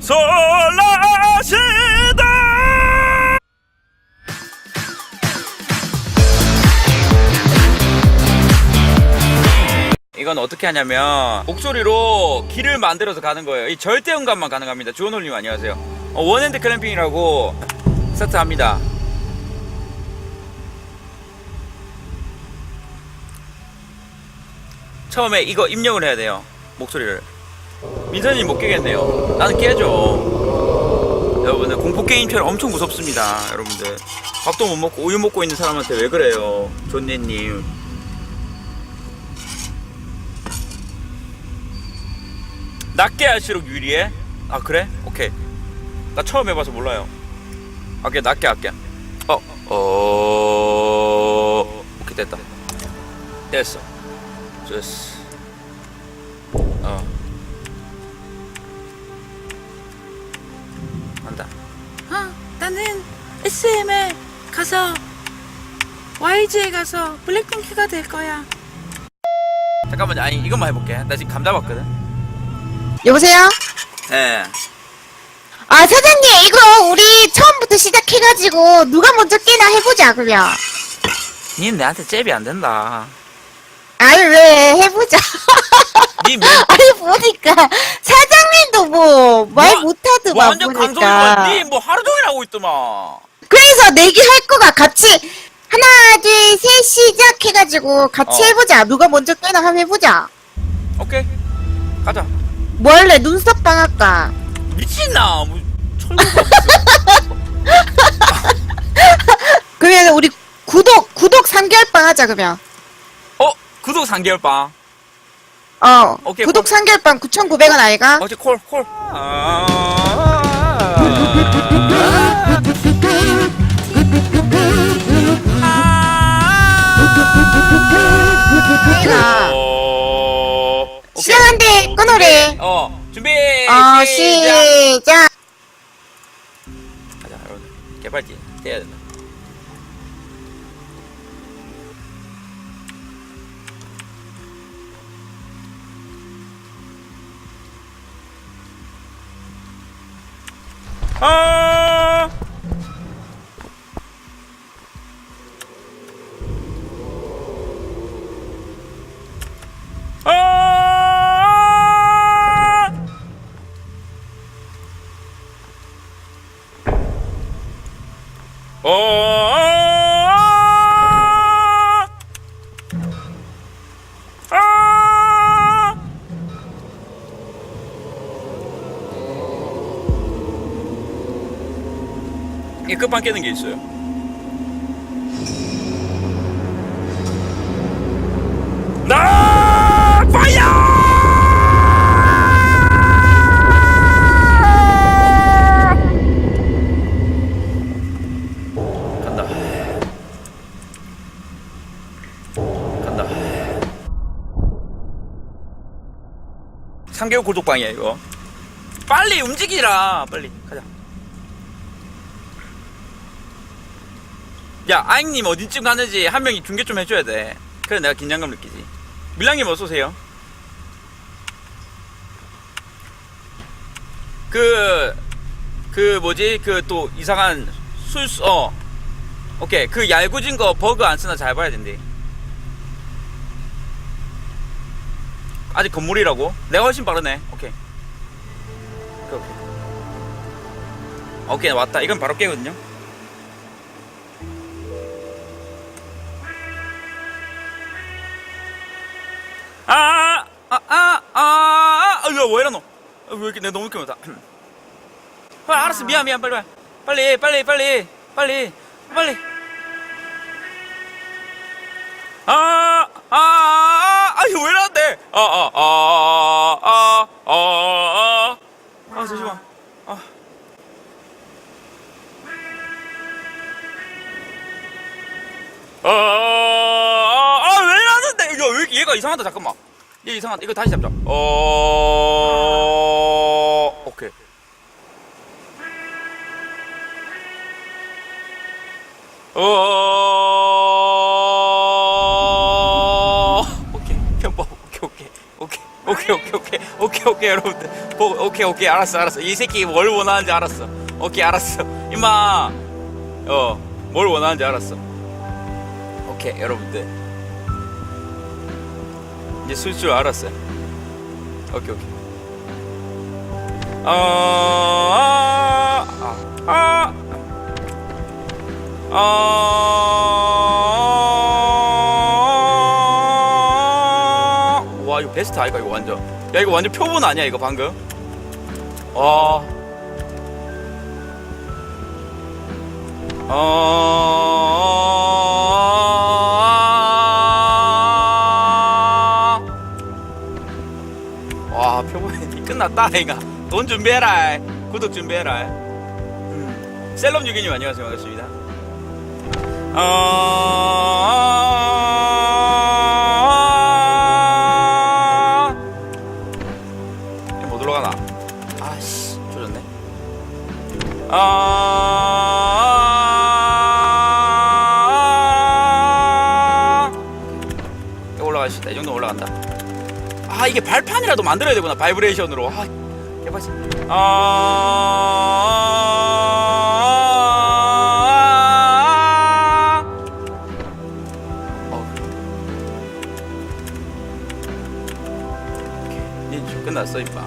솔라시다 이건 어떻게 하냐면 목소리로 길을 만들어서 가는 거예요. 이 절대 음감만 가능합니다. 주원홀님 안녕하세요. 어, 원핸드 클램핑이라고 스타트합니다. 처음에 이거 입력을 해야 돼요. 목소리를. 민선님 못 깨겠네요. 나는 깨죠. 여러분들 공포 게임처럼 엄청 무섭습니다. 여러분들 밥도 못 먹고 우유 먹고 있는 사람한테 왜 그래요, 존네님. 낮게 할수록 유리해? 아 그래? 오케이. 나 처음 해봐서 몰라요. 오케이 낮게 할게. 어, 어, 오케이 됐다. 됐어. 됐어. 어. 한다. 아, 나는 SM에 가서 YG에 가서 블랙핑크가 될 거야. 잠깐만요. 아니 이것만 해볼게. 나 지금 감 잡았거든. 여보세요? 예. 아 사장님 이거 우리 처음부터 시작해가지고 누가 먼저 깨나 해보자 그러면 님 내한테 잽이 안 된다. 아니 왜 해보자 님 몇, 아니 보니까 사장님도 뭐말 와- 못하더만 완전 보니까 강성이야. 님뭐 하루 종일 하고 있더만. 그래서 내기 할 거가 같이 하나 둘 셋 시작해가지고 같이 어. 해보자 누가 먼저 깨나 한번 해보자 오케이. 가자. 뭐 할래 눈썹빵 할까 미친나. 뭐 철거가. 그러면 우리 구독 구독 3개월빵 하자 그러면 어 구독 3개월 빵. 어 오케이, 구독 콜. 3개월빵 9,900원 아이가? 어제 콜 콜. 아. 오케이. 시작한대 끊어래 어 준비 어 시작. 시작 가자 여러분 개발지 돼야 된다. 아 끝판 깨는 게 있어요. 나 파이어! 3개월 골독방이야 이거. 빨리 움직이라. 빨리 가자. 야 아잉님 어디쯤 가는지 한 명이 중계 좀 해줘야 돼. 그래 내가 긴장감 느끼지. 밀랑님 어서 오세요. 그, 그 뭐지, 그 또 이상한 술수, 어. 오케이. 그 얄궂은 거 버그 안 쓰나 잘 봐야 된대. 아직 건물이라고? 내가 훨씬 빠르네. 오케이. 오케이, 오케이. 오케이, 왔다. 이건 바로 깨거든요. 왜 이렇게 내가 너무 늦게 왔다. 아, 알았어, 미안, 미안, 빨리, 빨리, 빨리, 빨리, 빨리, 빨리. 아, 아, 아, 아, 이거 왜 이러는데? 아, 아, 아, 아, 아, 아, 아, 잠시만. 아. 아, 아, 아, 왜 이러는데? 이거 얘가 이상하다, 잠깐만. 얘 이상하다. 이거 다시 잡자. 어, 오케이. 어, 오케이. 편법. 오케이, 오케이, 오케이. 오케이 오케이 오케이 오케이 오케이 여러분들 보, 오케이 오케이 알았어 알았어 이 새끼 뭘 원하는지 알았어 오케이 알았어 임마 어 뭘 원하는지 알았어 오케이 여러분들 이제 쓸 줄 알았어요 오케이 오케이 아, 아, 아, 아, 와 이거 베스트 아이가 이거 완전 야 이거 완전 표본 아니야 이거 방금 와 아, 와 표본이 끝났다 아이가 돈 준비해라 구독 준비해라 음. 셀럽 유기님 안녕하세요 반갑습니다 아... 못 올라가나? 아씨 조졌네. 아... 올라갈 수 있다. 이 정도 올라간다. 아 이게 발판이라도 만들어야 되구나 바이브레이션으로. 아 개빡치. 아... 어. 오케이. 이제 끝났어 임마.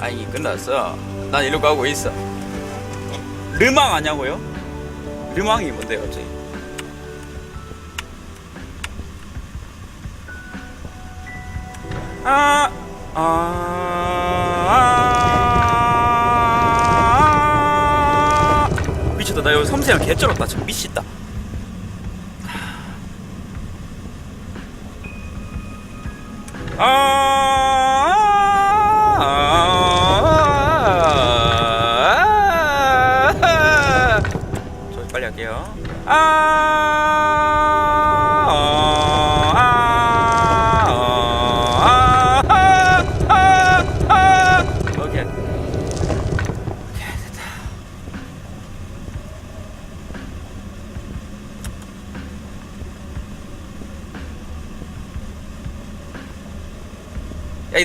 아 이게 끝났어. 난 이러고 가고 있어. 르망 아냐고요? 르망이 뭔데요 갑자기? 아, 아, 나 여기 섬세한 개쩔었다. 지금 미쳤다.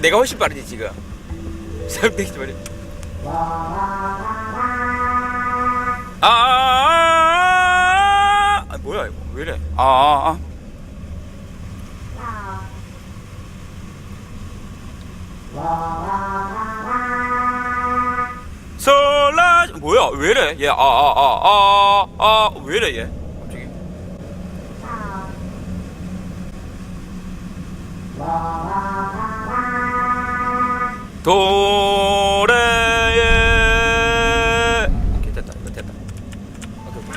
내가 훨씬 빠르지 지금. 생각되지 말이. 아, 아, 아, 아, 뭐야 이거 왜 이래? 아, 아, 아. 솔라 뭐야 왜 이래 얘 아 아 아 아 아왜 이래 얘 갑자기 도레에. 오케이 됐다 이거 됐다. 오케이 오케이.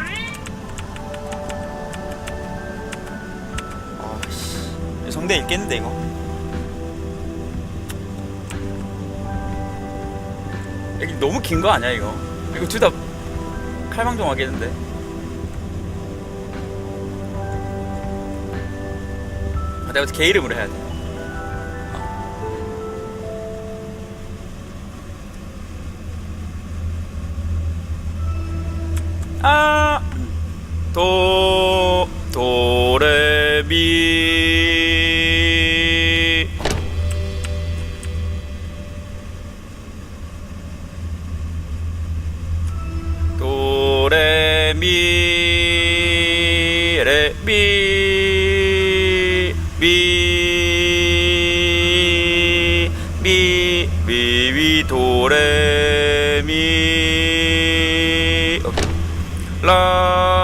아씨. 성대 읽겠는데 이거? 여기 너무 긴 거 아니야 이거? 이거 둘 다 칼방정 하겠는데? 아, 내가 개 이름으로 해야 돼 아, 도, 도레미.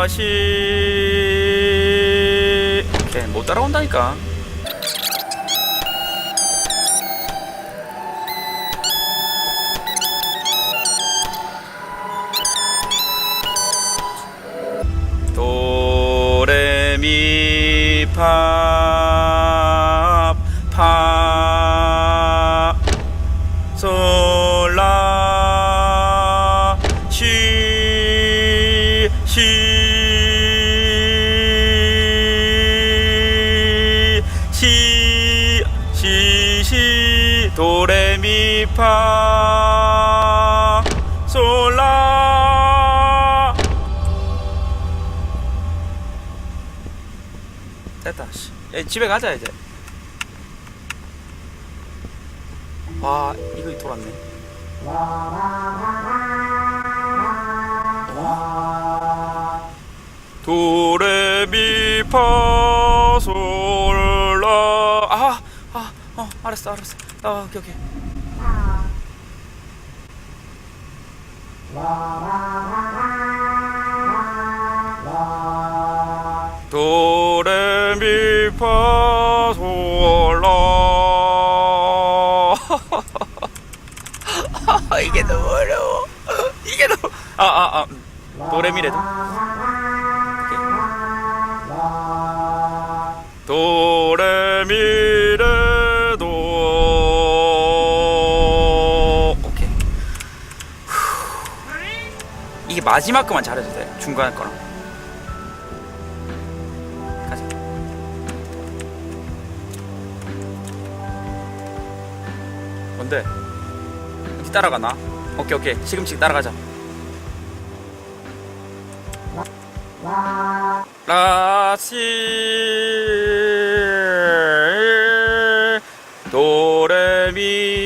라시. 오케이 못 따라온다니까. 도레미 파파 솔라 시, 시, 파, 솔라. 됐다, 씨. 야, 집에 가자, 이제. 와 이거 돌았네 도레미파솔라 아아 어, 알았어 알았어 아 오케이 오케이 도레미파솔라. 이게 너무 어려워. 이게 너무 아아아. 도레미래도 도레미레도 이게 마지막 거만 잘해도 돼 중간 거랑. 가자. 뭔데? 어디 따라가나? 오케이 오케이. 시금치기 따라가자. 라시 도레미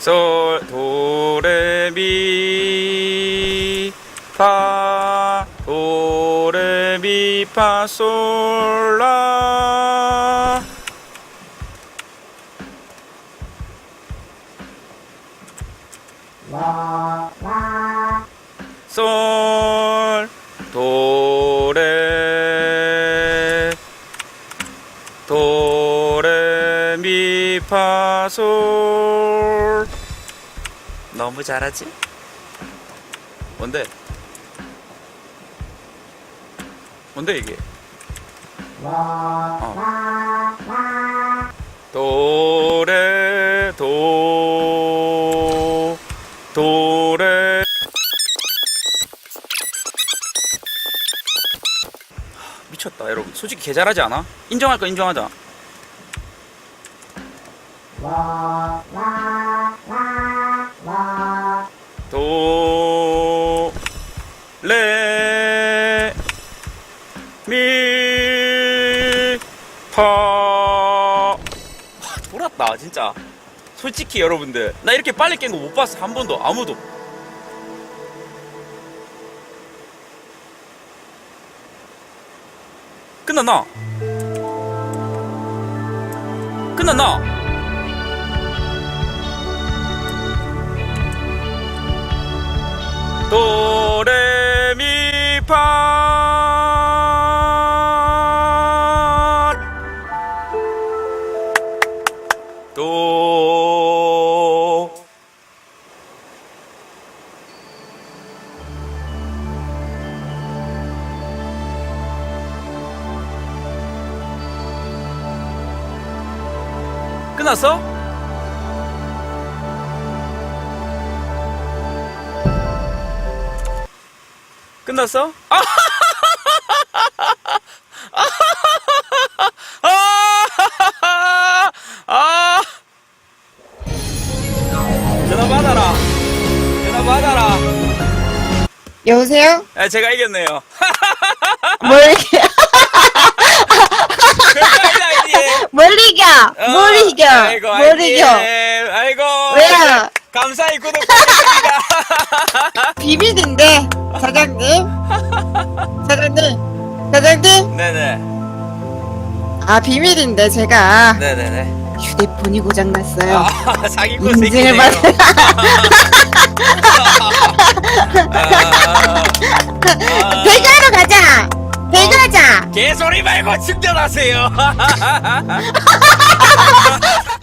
솔 도 레 미 파 도 레 미 파 솔라. 솔 도 레 도 레 미 파 솔 너무 잘하지? 뭔데? 뭔데 이게? 어. 도레 도 도레 미쳤다 여러분 솔직히 개 잘하지 않아? 인정할 거 인정하자 도, 파. 와, 돌았다, 진짜. 솔직히 여러분들. 나 이렇게 빨리 깬 거 못 봤어. 한 번도. 아무도. 끝났나? 끝났나? 도레 끝났어? 끝났어? 아! 아! 아! 전화 받아라. 전화 받아라. 여보세요? 아, 제가 이겼네요. 뭘, 이겨? 별거 아니지. 뭘 이겨? 뭘 이겨? 어, 아이고, 뭘 아이고, 이겨? 아이고. 왜요? 감사히 구독 부탁드립니다. 비밀인데, 사장님? 사장님? 사장님? 네네. 아, 비밀인데, 제가 네네네. 휴대폰이 고장났어요. 아, 사기꾼 인증을 새끼네요. 받 아, 배가러 가자! 배가자! 개소리 말고 충전하세요.